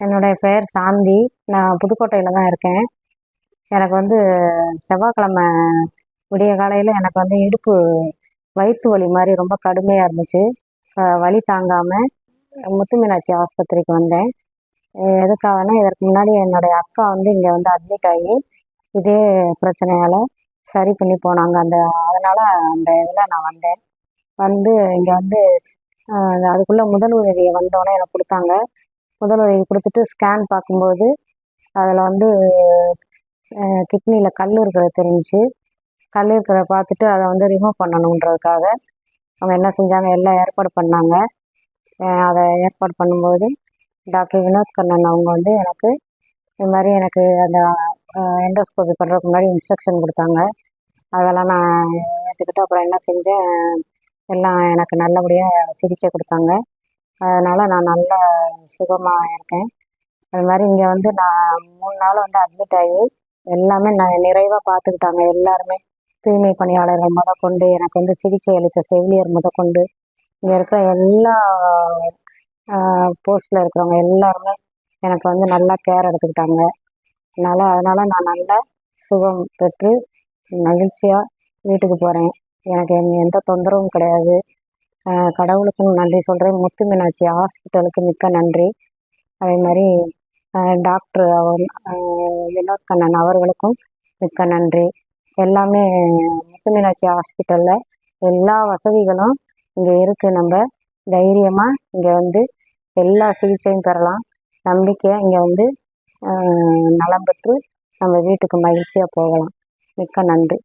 என்னுடைய பெயர் சாந்தி. நான் புதுக்கோட்டையில் தான் இருக்கேன். எனக்கு வந்து செவ்வாய்க்கிழமை விடிய காலையில் எனக்கு வந்து இடுப்பு வயிற்று வலி மாதிரி ரொம்ப கடுமையாக இருந்துச்சு. வலி தாங்காமல் முத்து மீனாட்சி ஆஸ்பத்திரிக்கு வந்தேன். எதுக்காகனா இதற்கு முன்னாடி என்னுடைய அக்கா வந்து இங்கே வந்து அட்மிட் ஆகி இதே பிரச்சனையால் சரி பண்ணி போனாங்க. அந்த அதனால் அந்த இதில் நான் வந்தேன். வந்து இங்கே வந்து அதுக்குள்ளே முதல் உதவியை வந்தோடனே எனக்கு கொடுத்தாங்க. முதலுதவி கொடுத்துட்டு ஸ்கேன் பார்க்கும்போது அதில் வந்து கிட்னியில் கல் இருக்கிறது தெரிஞ்சுச்சு கல் இருக்கிறத பார்த்துட்டு அதை வந்து ரிமூவ் பண்ணணுன்றதுக்காக அவங்க என்ன செஞ்சாங்க எல்லாம் ஏற்பாடு பண்ணாங்க. அதை ஏற்பாடு பண்ணும்போது டாக்டர் வினோத் கண்ணன் அவங்க வந்து எனக்கு இது மாதிரி எனக்கு அந்த எண்டோஸ்கோபி பண்ணுறதுக்கு முன்னாடி இன்ஸ்ட்ரக்ஷன் கொடுத்தாங்க. அதெல்லாம் நான் ஏற்றுக்கிட்டு அப்புறம் என்ன செஞ்சேன் எல்லாம் எனக்கு நல்லபடியாக சிகிச்சை கொடுத்தாங்க. அதனால் நான் நல்ல சுகமாக இருக்கேன். அது மாதிரி இங்கே வந்து நான் மூணு நாள் வந்து அட்மிட் ஆகி எல்லாமே நான் நிறைவாக பார்த்துக்கிட்டாங்க. எல்லாருமே தூய்மை பணியாளர்கள் முத கொண்டு எனக்கு வந்து சிகிச்சை அளித்த செவிலியர் முத கொண்டு இங்கே இருக்கிற எல்லா போஸ்ட்டில் இருக்கிறவங்க எல்லாருமே எனக்கு வந்து நல்லா கேர் எடுத்துக்கிட்டாங்க. அதனால் அதனால் நான் நல்லா சுகம் பெற்று மகிழ்ச்சியாக வீட்டுக்கு போகிறேன் எனக்கு எந்த தொந்தரவும் கிடையாது. கடவுளுக்கும் நன்றி சொல்கிறேன் முத்து மீனாட்சி ஹாஸ்பிட்டலுக்கு மிக்க நன்றி. அதே மாதிரி டாக்டர் அவர் வினோத் கண்ணன் அவர்களுக்கும் மிக்க நன்றி. எல்லாமே முத்து மீனாட்சி ஹாஸ்பிட்டலில் எல்லா வசதிகளும் இங்கே இருக்குது நம்ம தைரியமாக இங்கே வந்து எல்லா சிகிச்சையும் பெறலாம். நம்பிக்கையாக இங்கே வந்து நலம் பெற்று நம்ம வீட்டுக்கு மகிழ்ச்சியாக போகலாம். மிக்க நன்றி.